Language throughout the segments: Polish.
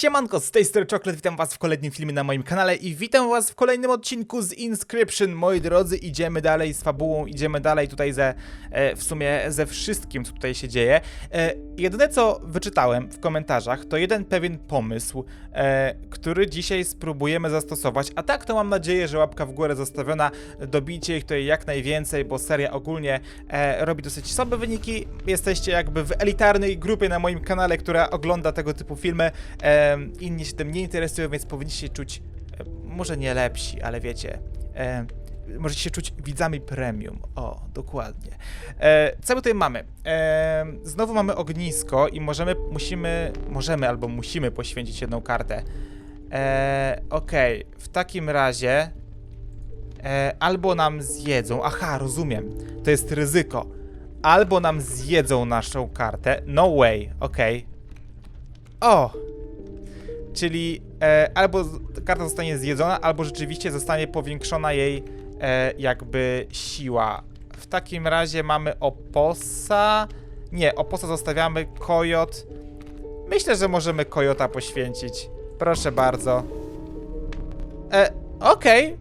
Siemanko, z tej strony witam was w kolejnym filmie na moim kanale i witam was w kolejnym odcinku z Inscription. Moi drodzy, idziemy dalej z fabułą, idziemy dalej tutaj ze, e, w sumie ze wszystkim, co tutaj się dzieje. E, jedyne, co wyczytałem w komentarzach, to jeden pewien pomysł, e, który dzisiaj spróbujemy zastosować, a tak to mam nadzieję, że łapka w górę zostawiona, dobijcie ich tutaj jak najwięcej, bo seria ogólnie e, robi dosyć słabe wyniki. Jesteście jakby w elitarnej grupie na moim kanale, która ogląda tego typu filmy. E, inni się tym nie interesują, więc powinniście się czuć może nie lepsi, ale wiecie. E, możecie się czuć widzami premium. O, dokładnie. E, co my tutaj mamy? E, znowu mamy ognisko i możemy, musimy, możemy albo musimy poświęcić jedną kartę. E, Okej, w takim razie e, albo nam zjedzą. Aha, rozumiem. To jest ryzyko. Albo nam zjedzą naszą kartę. No way, okej. O! Czyli e, albo karta zostanie zjedzona, albo rzeczywiście zostanie powiększona jej e, jakby siła. W takim razie mamy oposa. Nie, oposa zostawiamy, kojot. Myślę, że możemy kojota poświęcić. Proszę bardzo. E, Okej.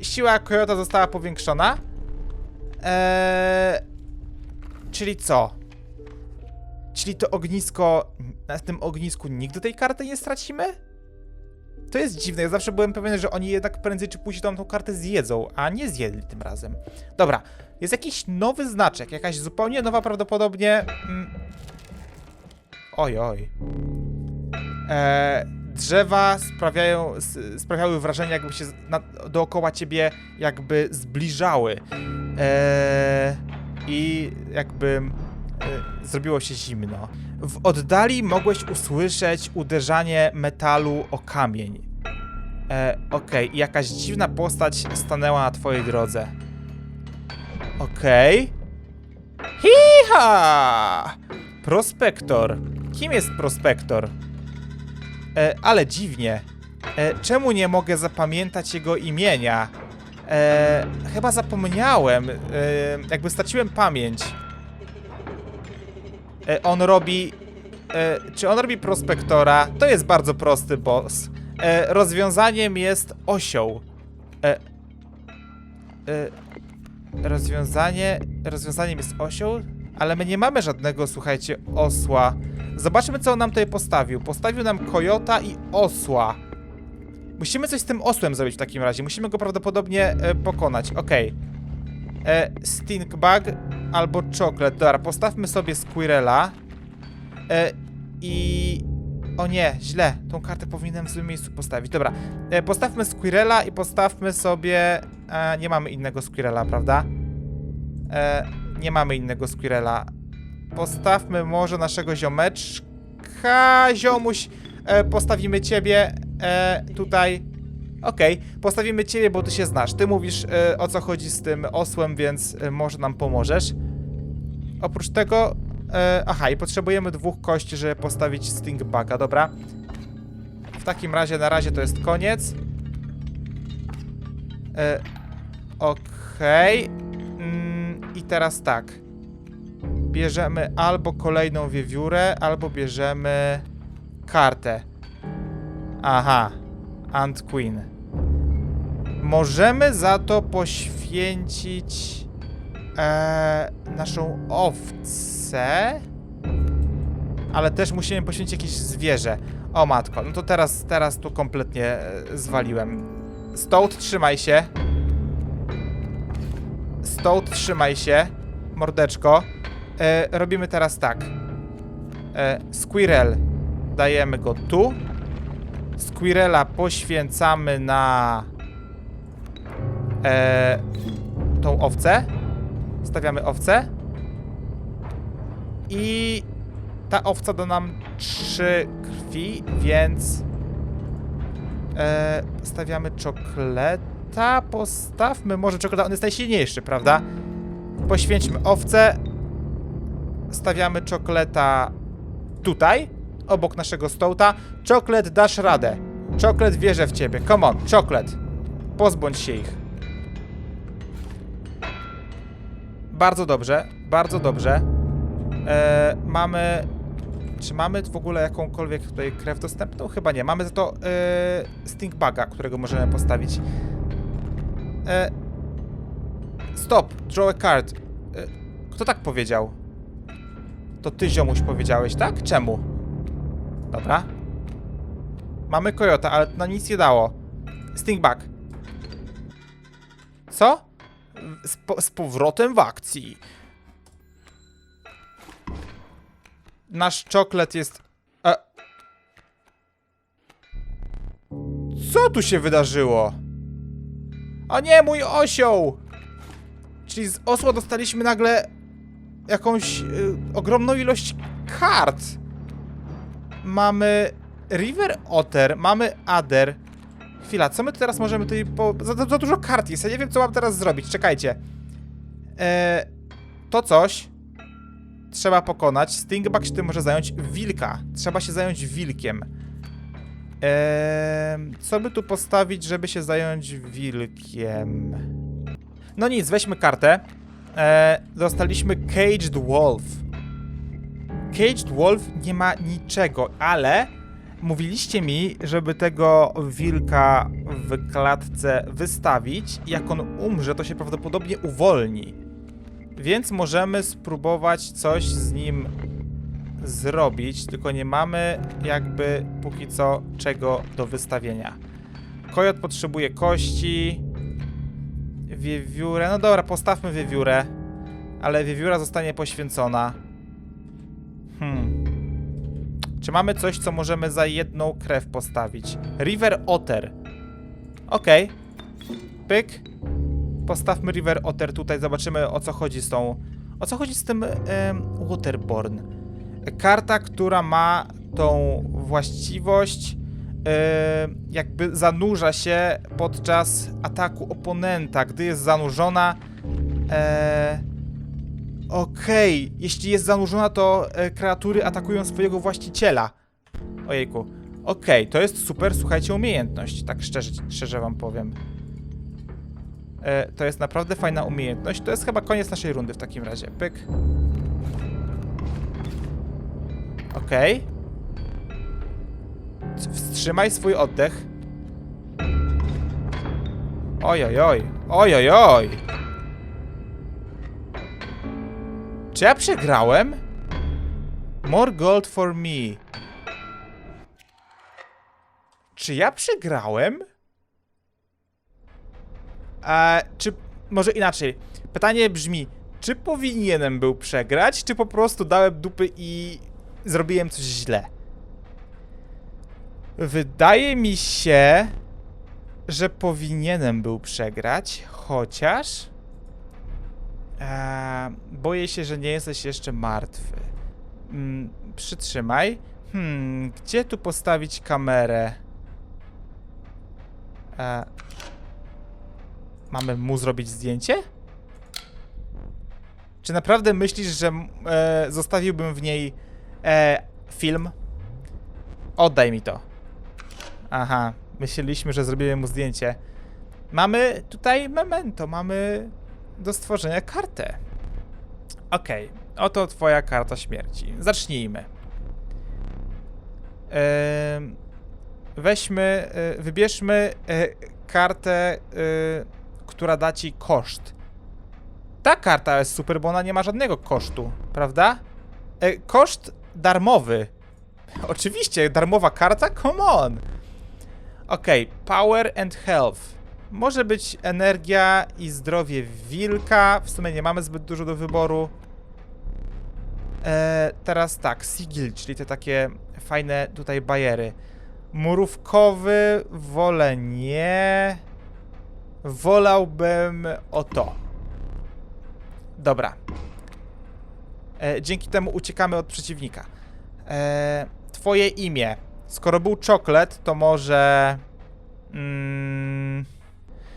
E, Siła kojota została powiększona. E, czyli co? Czyli to ognisko. Na tym ognisku nigdy tej karty nie stracimy? To jest dziwne. Ja zawsze byłem pewien, że oni jednak prędzej czy później tą, tą kartę zjedzą, a nie zjedli tym razem. Dobra, jest jakiś nowy znaczek, jakaś zupełnie nowa prawdopodobnie. Mm, oj, oj. E, drzewa sprawiają, sprawiały wrażenie, jakby się na, dookoła ciebie jakby zbliżały. E, I jakby zrobiło się zimno. W oddali mogłeś usłyszeć uderzanie metalu o kamień. E, Okej, i jakaś dziwna postać stanęła na twojej drodze. Okej. Hiha! Prospektor. Kim jest prospektor? E, ale dziwnie. E, czemu nie mogę zapamiętać jego imienia? E, chyba zapomniałem. E, jakby straciłem pamięć. E, on robi. E, czy on robi prospektora? To jest bardzo prosty boss. E, rozwiązaniem jest osioł. E, e, rozwiązanie. Rozwiązaniem jest osioł? Ale my nie mamy żadnego, słuchajcie, osła. Zobaczmy, co on nam tutaj postawił. Postawił nam kojota i osła. Musimy coś z tym osłem zrobić w takim razie. Musimy go prawdopodobnie e, pokonać. Okej. E, Stinkbug albo Chocolate. Dobra, postawmy sobie Squirrela. E, I... O nie, źle. Tą kartę powinienem w złym miejscu postawić. Dobra, e, postawmy Squirrela i postawmy sobie... E, nie mamy innego Squirrela, prawda? E, nie mamy innego Squirrela. Postawmy może naszego ziomeczka. Ziomuś, e, postawimy ciebie e, tutaj. Okej, postawimy ciebie, bo ty się znasz. Ty mówisz e, o co chodzi z tym osłem, więc e, może nam pomożesz. Oprócz tego. E, aha, i potrzebujemy dwóch kości, żeby postawić Stingbuga, dobra? W takim razie na razie to jest koniec. E, Okej. Mm, I teraz tak. Bierzemy albo kolejną wiewiórę, albo bierzemy kartę. Aha. Ant Queen. Możemy za to poświęcić e, naszą owcę, ale też musimy poświęcić jakieś zwierzę. O matko, no to teraz, teraz tu kompletnie e, zwaliłem. Stout, trzymaj się. Stout, trzymaj się. Mordeczko. E, robimy teraz tak. E, Squirrel. Dajemy go tu. Squirrela poświęcamy na e, tą owcę. Stawiamy owcę. I ta owca da nam trzy krwi, więc e, stawiamy czokoleta. Postawmy może czokoleta. On jest najsilniejszy, prawda? Poświęćmy owcę. Stawiamy czokoleta tutaj, obok naszego stołta. Czoklet, dasz radę. Czoklet, wierzę w ciebie. Come on, czoklet. Pozbądź się ich. Bardzo dobrze, bardzo dobrze. E, mamy Czy mamy w ogóle jakąkolwiek tutaj krew dostępną? Chyba nie. Mamy za to Stinkbuga, którego możemy postawić. E, stop, draw a card. E, kto tak powiedział? To ty, ziomuś, powiedziałeś, tak? Czemu? Dobra. Mamy Kojota, ale to nam nic nie dało. Stinkbug. Co? Z, po, z powrotem w akcji. Nasz czoklet jest... E... Co tu się wydarzyło? O nie, mój osioł! Czyli z osła dostaliśmy nagle jakąś y, ogromną ilość kart. Mamy River Otter, mamy Adder. Chwila, co my tu teraz możemy tutaj po... Za, za, dużo kart jest, ja nie wiem co mam teraz zrobić, czekajcie. E, to coś trzeba pokonać. Stingbug się tym może zająć. Wilka. Trzeba się zająć wilkiem. Eee, co by tu postawić, żeby się zająć wilkiem? No nic, weźmy kartę. Eee, dostaliśmy Caged Wolf. Caged Wolf nie ma niczego, ale mówiliście mi, żeby tego wilka w klatce wystawić jak on umrze, to się prawdopodobnie uwolni. Więc możemy spróbować coś z nim zrobić, tylko nie mamy jakby póki co czego do wystawienia. Kojot potrzebuje kości. Wiewiórę. No dobra, postawmy wiewiórę. Ale wiewióra zostanie poświęcona. Czy mamy coś, co możemy za jedną krew postawić? River Otter. Okej. Pyk. Postawmy River Otter tutaj, zobaczymy o co chodzi z tą... O co chodzi z tym em, Waterborn? Karta, która ma tą właściwość jakby zanurza się podczas ataku oponenta, gdy jest zanurzona e, Okej, jeśli jest zanurzona, to e, kreatury atakują swojego właściciela. Ojejku. Okej, to jest super, słuchajcie, umiejętność, tak szczerze, szczerze wam powiem. E, to jest naprawdę fajna umiejętność. To jest chyba koniec naszej rundy w takim razie. Pyk. Okej. C- Wstrzymaj swój oddech. Oj, oj, oj. Oj, oj, oj. Czy ja przegrałem? More gold for me. Czy ja przegrałem? E, czy może inaczej? Pytanie brzmi, czy powinienem był przegrać, czy po prostu dałem dupy i zrobiłem coś źle? Wydaje mi się, że powinienem był przegrać, chociaż e, boję się, że nie jesteś jeszcze martwy. Mm, przytrzymaj. Hmm, gdzie tu postawić kamerę? E, Mamy mu zrobić zdjęcie? Czy naprawdę myślisz, że e, zostawiłbym w niej e, film? Oddaj mi to. Aha, myśleliśmy, że zrobimy mu zdjęcie. Mamy tutaj memento, mamy do stworzenia kartę. Okej, oto twoja karta śmierci. Zacznijmy. Weźmy, e, wybierzmy e, kartę, e, która da ci koszt. Ta karta jest super, bo ona nie ma żadnego kosztu, prawda? Koszt darmowy. Oczywiście, darmowa karta? Come on! Okej, power and health. Może być energia i zdrowie wilka. W sumie nie mamy zbyt dużo do wyboru. E, teraz tak, sigil, czyli te takie fajne tutaj bajery. Murówkowy wolę nie. Wolałbym o to. Dobra. E, dzięki temu uciekamy od przeciwnika. E, twoje imię. Skoro był czoklet, to może... Mm,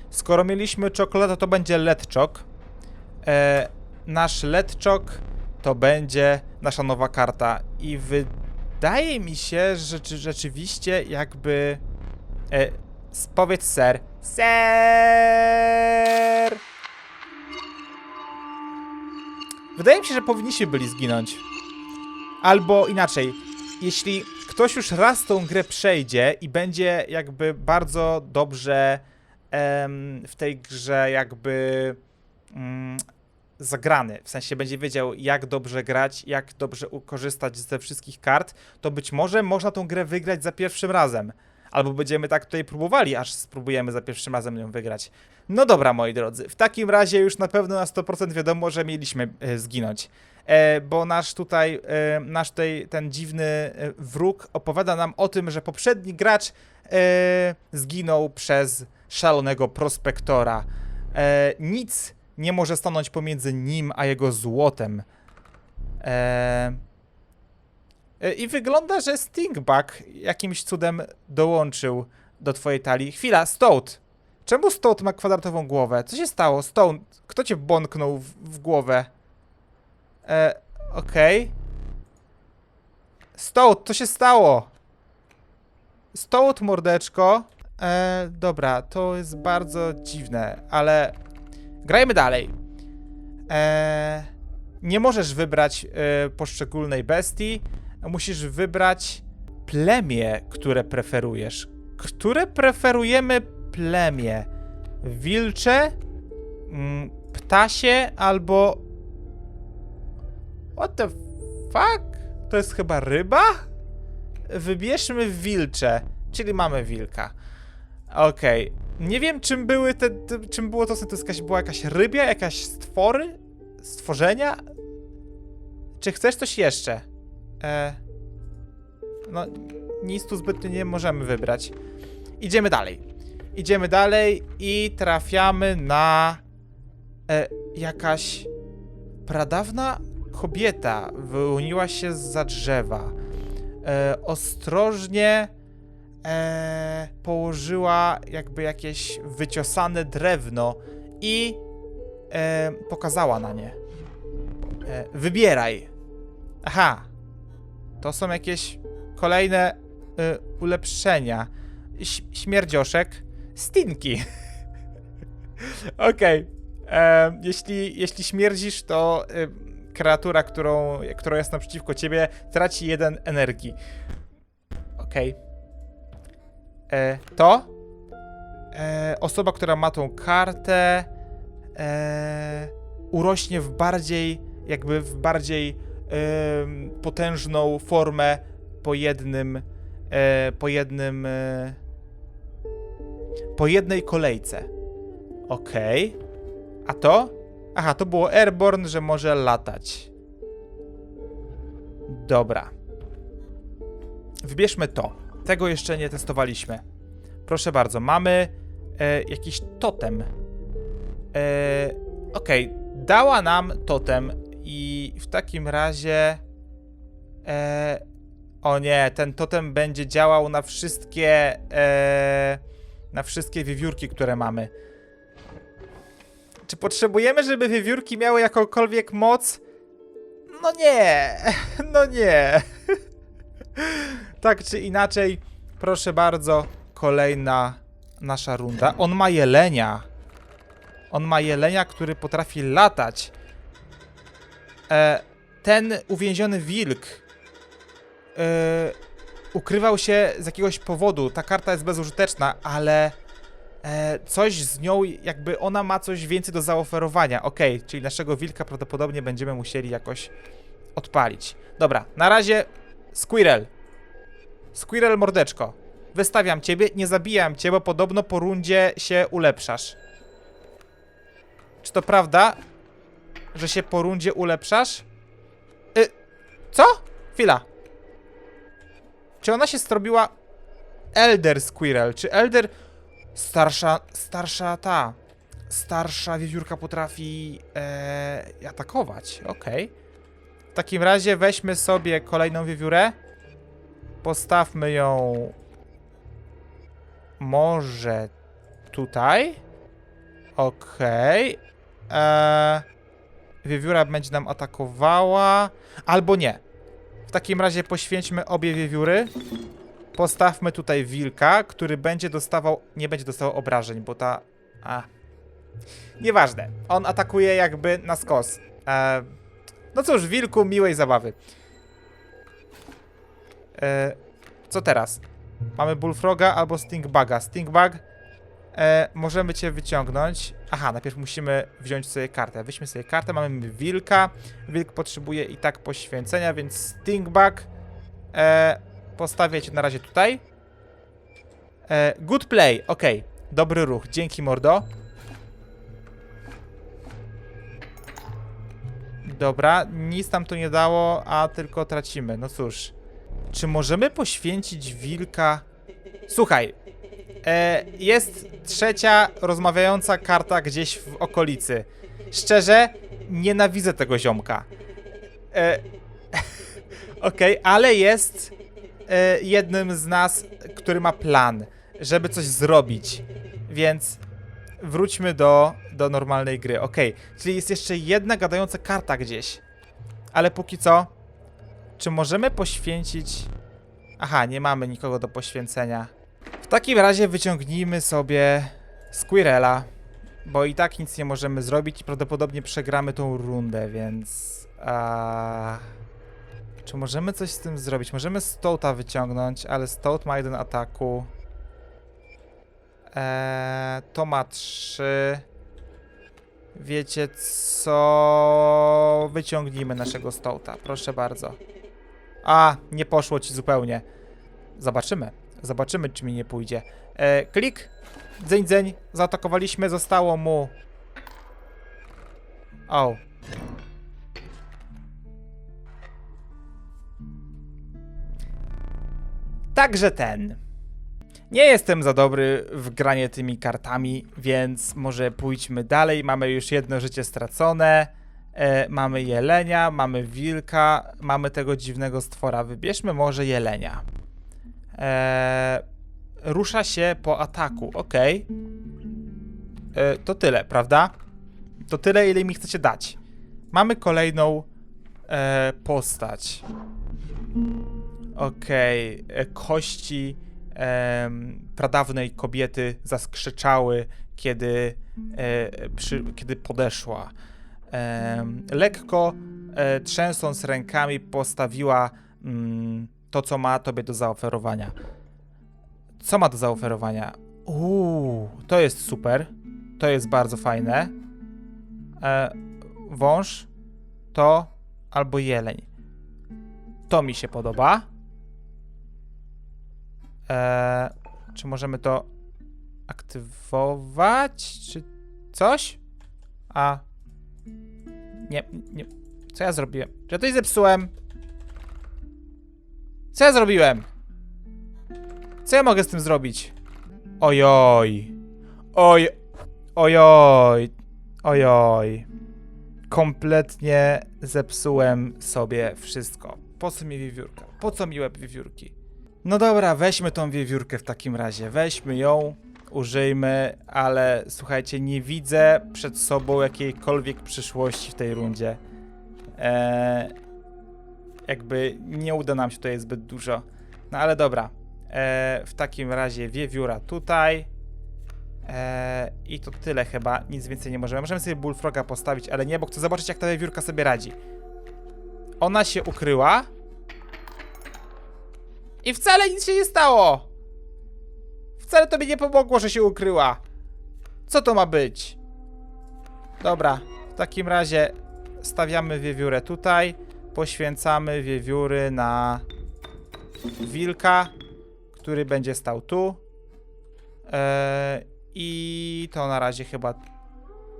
skoro mieliśmy czokolat, to będzie letczok. E, nasz letczok to będzie nasza nowa karta. I wydaje mi się, że czy rzeczywiście jakby... E, s- powiedz ser. Ser! Wydaje mi się, że powinniśmy byli zginąć. Albo inaczej. jeśli ktoś już raz tą grę przejdzie i będzie jakby bardzo dobrze w tej grze jakby mm, zagrany, w sensie będzie wiedział jak dobrze grać, jak dobrze korzystać ze wszystkich kart, to być może można tą grę wygrać za pierwszym razem. Albo będziemy tak tutaj próbowali, aż spróbujemy za pierwszym razem ją wygrać. No dobra, moi drodzy, w takim razie już na pewno na 100% wiadomo, że mieliśmy e, zginąć. E, bo nasz tutaj, e, nasz tutaj ten dziwny e, wróg opowiada nam o tym, że poprzedni gracz e, zginął przez szalonego prospektora. E, nic nie może stanąć pomiędzy nim a jego złotem. E, e, I wygląda, że Stingbug jakimś cudem dołączył do twojej talii. Chwila, Stout! Czemu Stout ma kwadratową głowę? Co się stało? Stone, kto cię bąknął w, w głowę? E, okej. Stout, co się stało? Stout, mordeczko. E, dobra, to jest bardzo dziwne, ale grajmy dalej. E, nie możesz wybrać e, poszczególnej bestii. Musisz wybrać plemię, które preferujesz. Które preferujemy plemię? Wilcze, mm, ptasie albo What the fuck? To jest chyba ryba? Wybierzmy wilcze, czyli mamy wilka. Okej. Nie wiem, czym były te. Czym było to? To jakaś, była jakaś rybia, jakaś stwory? Stworzenia? Czy chcesz coś jeszcze? E, no, nic tu zbytnio nie możemy wybrać. Idziemy dalej. Idziemy dalej i trafiamy na. E, jakaś pradawna kobieta wyłoniła się za drzewa. E, ostrożnie e, położyła jakby jakieś wyciosane drewno i e, pokazała na nie. E, wybieraj. Aha. To są jakieś kolejne e, ulepszenia. Ś śmierdzioszek. Stinki. Okej. E, jeśli, jeśli śmierdzisz, to e, kreatura, którą, która jest naprzeciwko ciebie, traci jeden energii. Okej. E, To e, osoba, która ma tą kartę, e, urośnie w bardziej, jakby w bardziej em, potężną formę po jednym, e, po jednym, e, po jednej kolejce. Okej. A to? Aha, to było Airborne, że może latać. Dobra. Wybierzmy to. Tego jeszcze nie testowaliśmy. Proszę bardzo, mamy e, jakiś totem. E, Okej, dała nam totem i w takim razie... E, o nie, ten totem będzie działał na wszystkie... E, na wszystkie wiewiórki, które mamy. Czy potrzebujemy, żeby wiewiórki miały jakąkolwiek moc? No nie, no nie. tak czy inaczej, proszę bardzo, kolejna nasza runda. On ma jelenia. On ma jelenia, który potrafi latać. E, ten uwięziony wilk e, ukrywał się z jakiegoś powodu. Ta karta jest bezużyteczna, ale e, coś z nią, jakby ona ma coś więcej do zaoferowania. Okej, czyli naszego wilka prawdopodobnie będziemy musieli jakoś odpalić. Dobra, na razie Squirrel. Squirrel mordeczko. Wystawiam ciebie, nie zabijam cię, bo podobno po rundzie się ulepszasz. Czy to prawda, że się po rundzie ulepszasz? Y, co? Chwila. Czy ona się zrobiła Elder Squirrel? Czy Elder starsza, starsza ta, starsza wiewiórka potrafi e, atakować? Okej. W takim razie weźmy sobie kolejną wiewiórę. Postawmy ją może tutaj. Okej. Eee, wiewióra będzie nam atakowała. Albo nie. W takim razie poświęćmy obie wiewióry. Postawmy tutaj wilka, który będzie dostawał. Nie będzie dostawał obrażeń, bo ta. A. Nieważne. On atakuje jakby na skos. Eee, no cóż, wilku, miłej zabawy. E, co teraz? Mamy Bullfroga albo Stinkbuga. Stinkbug, e, możemy cię wyciągnąć. Aha, najpierw musimy wziąć sobie kartę. Weźmy sobie kartę, mamy wilka. Wilk potrzebuje i tak poświęcenia, więc Stinkbug e, postawię cię na razie tutaj. E, good play, okej. Dobry ruch, dzięki mordo. Dobra, nic nam to nie dało, a tylko tracimy. No cóż. Czy możemy poświęcić wilka? Słuchaj, e, jest trzecia rozmawiająca karta gdzieś w okolicy. Szczerze, nienawidzę tego ziomka. E, Okej, ale jest e, jednym z nas, który ma plan, żeby coś zrobić. Więc wróćmy do, do normalnej gry. Okej, czyli jest jeszcze jedna gadająca karta gdzieś. Ale póki co, czy możemy poświęcić... Aha, nie mamy nikogo do poświęcenia. W takim razie wyciągnijmy sobie Squirrela, bo i tak nic nie możemy zrobić i prawdopodobnie przegramy tą rundę, więc... A... Czy możemy coś z tym zrobić? Możemy Stoata wyciągnąć, ale Stoat ma jeden ataku. Eee, to ma trzy. Wiecie co? Wyciągnijmy naszego Stoata, proszę bardzo. A, nie poszło ci zupełnie. Zobaczymy. Zobaczymy, czy mi nie pójdzie. E, klik. Dzeń, dzeń. Zaatakowaliśmy. Zostało mu... O. Także ten. Nie jestem za dobry w granie tymi kartami, więc może pójdźmy dalej. Mamy już jedno życie stracone. E, mamy jelenia, mamy wilka, mamy tego dziwnego stwora. Wybierzmy może jelenia. E, rusza się po ataku, ok. E, to tyle, prawda? To tyle, ile mi chcecie dać. Mamy kolejną e, postać. Okej, e, kości em, pradawnej kobiety zaskrzeczały, kiedy, e, przy, kiedy podeszła. Lekko e, trzęsąc rękami postawiła mm, to, co ma tobie do zaoferowania. Co ma do zaoferowania? Uuu, to jest super. To jest bardzo fajne. E, wąż to albo jeleń. To mi się podoba. Eee, czy możemy to aktywować? Czy coś? A. Nie, nie. Co ja zrobiłem? Czy ja coś zepsułem? Co ja zrobiłem? Co ja mogę z tym zrobić? Ojoj. Oj. Ojoj. Ojoj. Kompletnie zepsułem sobie wszystko. Po co mi wiewiórka? Po co mi łeb wiewiórki? No dobra, weźmy tą wiewiórkę w takim razie. Weźmy ją, użyjmy, ale słuchajcie, nie widzę przed sobą jakiejkolwiek przyszłości w tej rundzie. Eee, jakby nie uda nam się tutaj zbyt dużo. No ale dobra. Eee, w takim razie wiewióra tutaj. Eee, I to tyle chyba, nic więcej nie możemy. Możemy sobie Bullfroga postawić, ale nie, bo chcę zobaczyć jak ta wiewiórka sobie radzi. Ona się ukryła. I wcale nic się nie stało. Wcale to mi nie pomogło, że się ukryła. Co to ma być? Dobra, w takim razie stawiamy wiewiórę tutaj. Poświęcamy wiewióry na wilka, który będzie stał tu. Eee, I to na razie chyba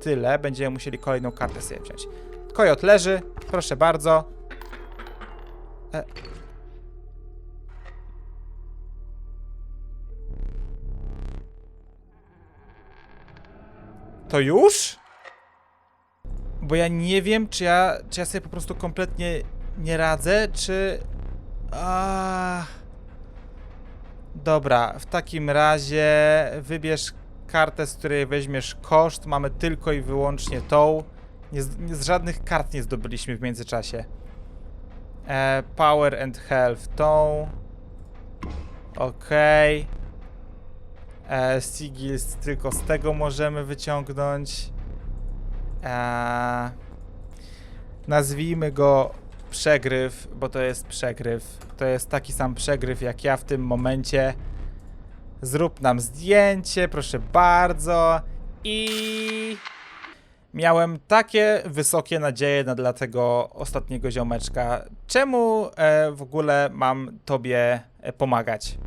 tyle. Będziemy musieli kolejną kartę sobie wziąć. Kojot leży, proszę bardzo. E, To już? Bo ja nie wiem, czy ja, czy ja sobie po prostu kompletnie nie radzę, czy... A... Dobra, w takim razie wybierz kartę, z której weźmiesz koszt. Mamy tylko i wyłącznie tą. Nie z, nie, z żadnych kart nie zdobyliśmy w międzyczasie. E, power and health tą. Okej. E, Sigils tylko z tego możemy wyciągnąć. E, nazwijmy go przegryw, bo to jest przegryw. To jest taki sam przegryw jak ja w tym momencie. Zrób nam zdjęcie, proszę bardzo. I miałem takie wysokie nadzieje na dla tego ostatniego ziomeczka. Czemu e, w ogóle mam tobie e, pomagać?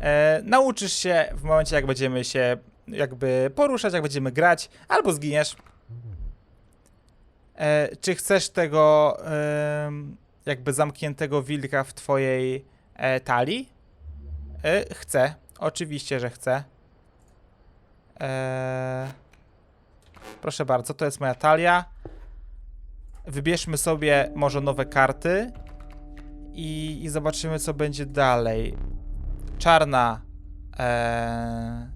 E, nauczysz się w momencie, jak będziemy się jakby poruszać, jak będziemy grać, albo zginiesz. E, czy chcesz tego em, jakby zamkniętego wilka w twojej e, talii? E, chcę. Oczywiście, że chcę. E, proszę bardzo, to jest moja talia. Wybierzmy sobie może nowe karty i, i zobaczymy, co będzie dalej. Czarna. E,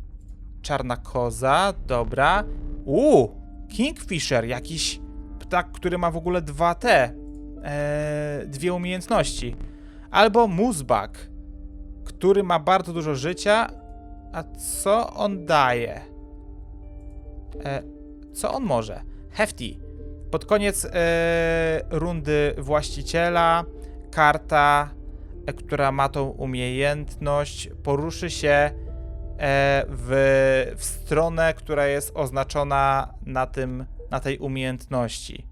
czarna koza, dobra. Uuu, Kingfisher, jakiś ptak, który ma w ogóle dwa te, e, dwie umiejętności. Albo Musbak, który ma bardzo dużo życia, a co on daje? E, co on może? Hefty. Pod koniec e, rundy właściciela karta, która ma tą umiejętność, poruszy się e, w, w stronę, która jest oznaczona na, tym, na tej umiejętności.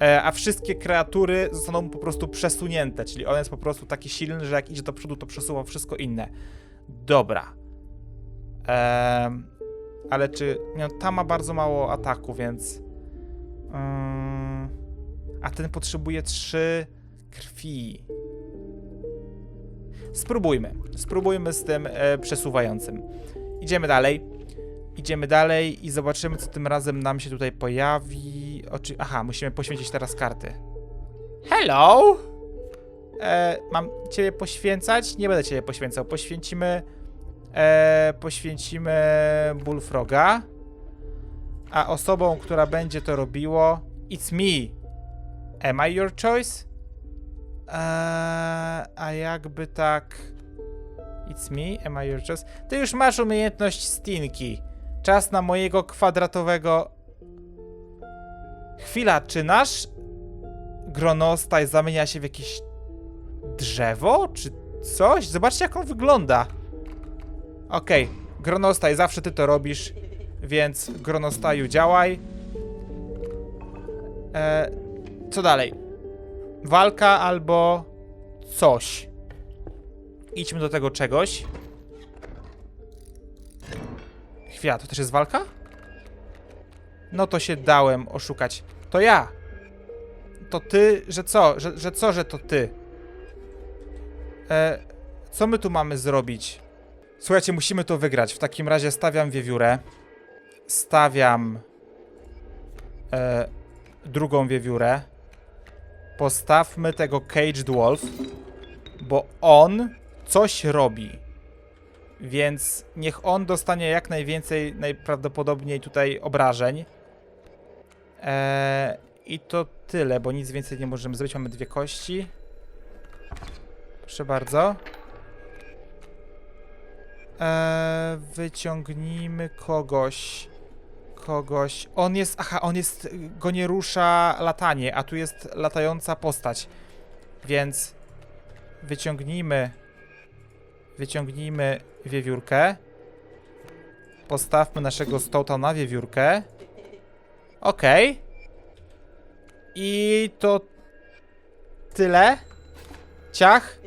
E, a wszystkie kreatury zostaną po prostu przesunięte, czyli on jest po prostu taki silny, że jak idzie do przodu, to przesuwa wszystko inne. Dobra. Em, ale czy. No, ta ma bardzo mało ataku, więc. Ym, a ten potrzebuje 3 krwi. Spróbujmy. Spróbujmy z tym e, przesuwającym. Idziemy dalej. Idziemy dalej i zobaczymy, co tym razem nam się tutaj pojawi. Oczy... Aha, musimy poświęcić teraz karty. Hello! E, mam ciebie poświęcać? Nie będę ciebie poświęcał. Poświęcimy. E, poświęcimy Bullfroga. A osobą, która będzie to robiło. It's me. Am I your choice? Eee, a jakby tak. It's me, am I your choice? Ty już masz umiejętność Stinki. Czas na mojego kwadratowego. Chwila, czy nasz gronostaj zamienia się w jakieś drzewo? Czy coś? Zobaczcie, jak on wygląda. Okej, gronostaj, zawsze ty to robisz, więc gronostaju działaj. E, co dalej? Walka albo coś. Idźmy do tego czegoś. Chwila, to też jest walka? No to się dałem oszukać. To ja. To ty, że co? Że, że co, że to ty? E, co my tu mamy zrobić? Słuchajcie, musimy to wygrać. W takim razie stawiam wiewiórę. Stawiam e, drugą wiewiórę. Postawmy tego Caged Wolf, bo on coś robi. Więc niech on dostanie jak najwięcej, najprawdopodobniej tutaj obrażeń. Eee, I to tyle, bo nic więcej nie możemy zrobić. Mamy dwie kości. Proszę bardzo. Eee, wyciągnijmy kogoś. Kogoś. On jest. Aha, on jest. Go nie rusza latanie, a tu jest latająca postać. Więc wyciągnijmy. Wyciągnijmy wiewiórkę. Postawmy naszego stołta na wiewiórkę. Okej. I to tyle. Ciach.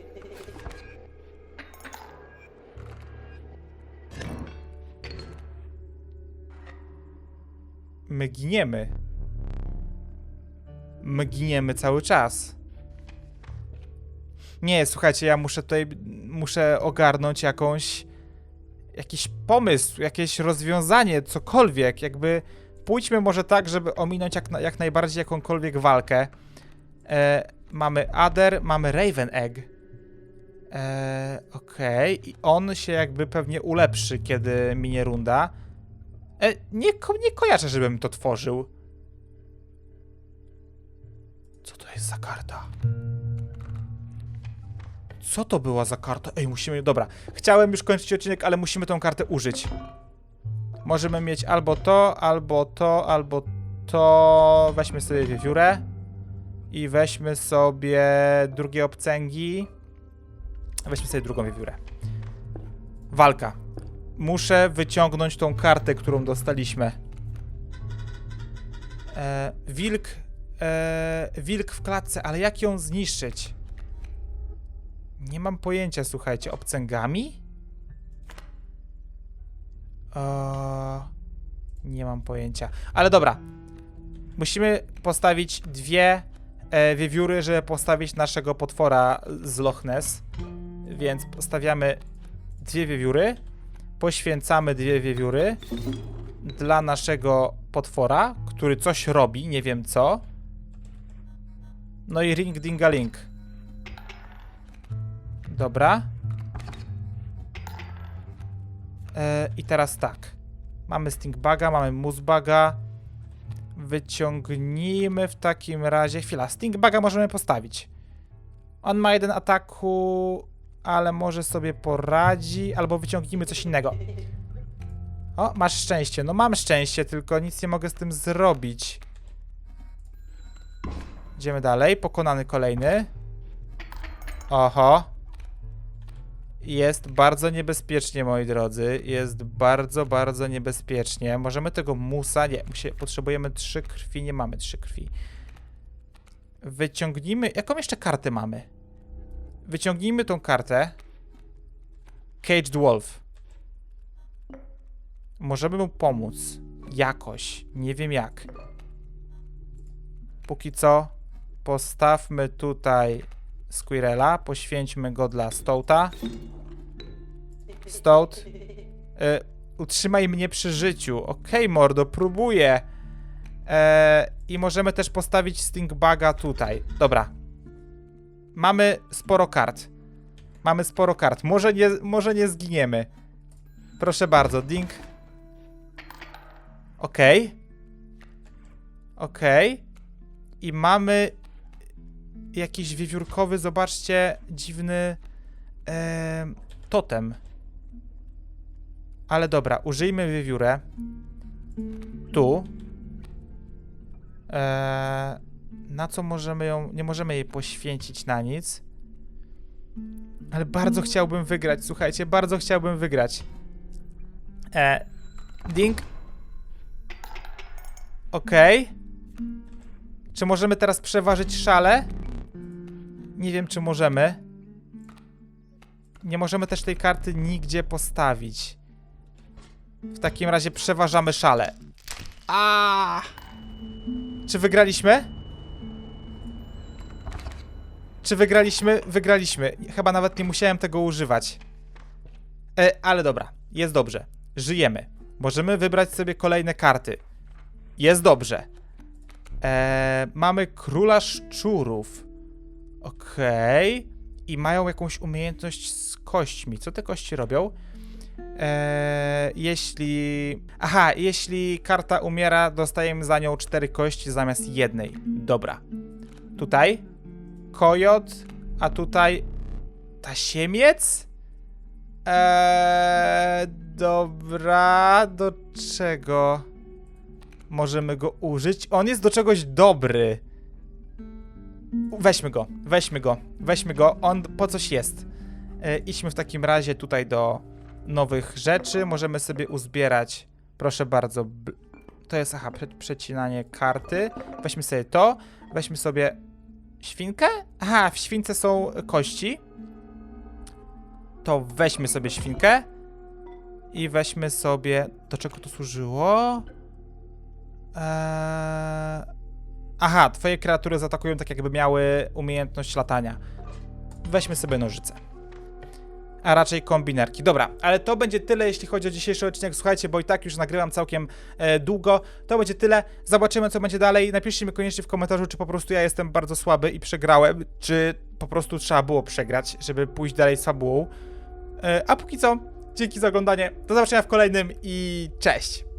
My giniemy. My giniemy cały czas. Nie, słuchajcie, ja muszę tutaj, muszę ogarnąć jakąś, jakiś pomysł, jakieś rozwiązanie, cokolwiek, jakby pójdźmy może tak, żeby ominąć jak, jak najbardziej jakąkolwiek walkę. E, mamy Adder, mamy Raven Egg. E, Okej, i on się jakby pewnie ulepszy, kiedy minie runda. E, nie, ko nie kojarzę, żebym to tworzył. Co to jest za karta? Co to była za karta? Ej, musimy... Dobra, chciałem już kończyć odcinek, ale musimy tą kartę użyć. Możemy mieć albo to, albo to, albo to... Weźmy sobie wiewiórę. I weźmy sobie drugie obcęgi. Weźmy sobie drugą wiewiórę. Walka. Muszę wyciągnąć tą kartę, którą dostaliśmy. E, wilk. E, wilk w klatce, ale jak ją zniszczyć? Nie mam pojęcia, słuchajcie. Obcęgami? O, nie mam pojęcia. Ale dobra. Musimy postawić dwie e, wiewióry, żeby postawić naszego potwora z Loch Ness. Więc postawiamy dwie wiewióry. Poświęcamy dwie wiewióry dla naszego potwora, który coś robi, nie wiem co. No i ring dingaling. Dobra. E, I teraz tak. Mamy Stingbaga, mamy Moosbaga. Wyciągnijmy w takim razie... Chwila, Stingbaga możemy postawić. On ma jeden ataku, ale może sobie poradzi, albo wyciągnijmy coś innego. O, masz szczęście. No mam szczęście, tylko nic nie mogę z tym zrobić. Idziemy dalej. Pokonany kolejny. Oho. Jest bardzo niebezpiecznie, moi drodzy. Jest bardzo, bardzo niebezpiecznie. Możemy tego musa... Nie, musie, potrzebujemy trzy krwi. Nie mamy trzy krwi. Wyciągnijmy... Jaką jeszcze kartę mamy? Wyciągnijmy tą kartę. Caged Wolf. Możemy mu pomóc. Jakoś. Nie wiem jak. Póki co postawmy tutaj Squirrela. Poświęćmy go dla Stołta. Stołt. Y, utrzymaj mnie przy życiu. Okej, mordo, próbuję. E, I możemy też postawić Stingbaga tutaj. Dobra. Mamy sporo kart. Mamy sporo kart. Może nie, może nie zginiemy. Proszę bardzo, ding. Okej. Okej. I mamy jakiś wiewiórkowy, zobaczcie, dziwny em, totem. Ale dobra, użyjmy wiewiórę. Tu. Eee, na co możemy ją... Nie możemy jej poświęcić na nic. Ale bardzo chciałbym wygrać, słuchajcie, bardzo chciałbym wygrać. E, ding. Okej. Czy możemy teraz przeważyć szale? Nie wiem, czy możemy. Nie możemy też tej karty nigdzie postawić. W takim razie przeważamy szale. A! Czy wygraliśmy? Czy wygraliśmy? Wygraliśmy. Chyba nawet nie musiałem tego używać. E, ale dobra, jest dobrze. Żyjemy. Możemy wybrać sobie kolejne karty. Jest dobrze. E, mamy króla szczurów. Okej. I mają jakąś umiejętność z kośćmi. Co te kości robią? E, jeśli. Aha, jeśli karta umiera, dostajemy za nią cztery kości zamiast jednej. Dobra. Tutaj kojot, a tutaj tasiemiec? Eee, dobra, do czego możemy go użyć? On jest do czegoś dobry. Weźmy go, weźmy go, weźmy go, on po coś jest. E, idźmy w takim razie tutaj do nowych rzeczy, możemy sobie uzbierać, proszę bardzo, to jest, aha, prze przecinanie karty. Weźmy sobie to, weźmy sobie świnkę? Aha, w śwince są kości. To weźmy sobie świnkę. I weźmy sobie. Do czego to służyło? Eee... Aha, twoje kreatury zaatakują tak, jakby miały umiejętność latania. Weźmy sobie nożyce. A raczej kombinerki. Dobra, ale to będzie tyle, jeśli chodzi o dzisiejszy odcinek. Słuchajcie, bo i tak już nagrywam całkiem e, długo. To będzie tyle. Zobaczymy, co będzie dalej. Napiszcie mi koniecznie w komentarzu, czy po prostu ja jestem bardzo słaby i przegrałem, czy po prostu trzeba było przegrać, żeby pójść dalej z fabułą. E, a póki co, dzięki za oglądanie. Do zobaczenia w kolejnym i cześć!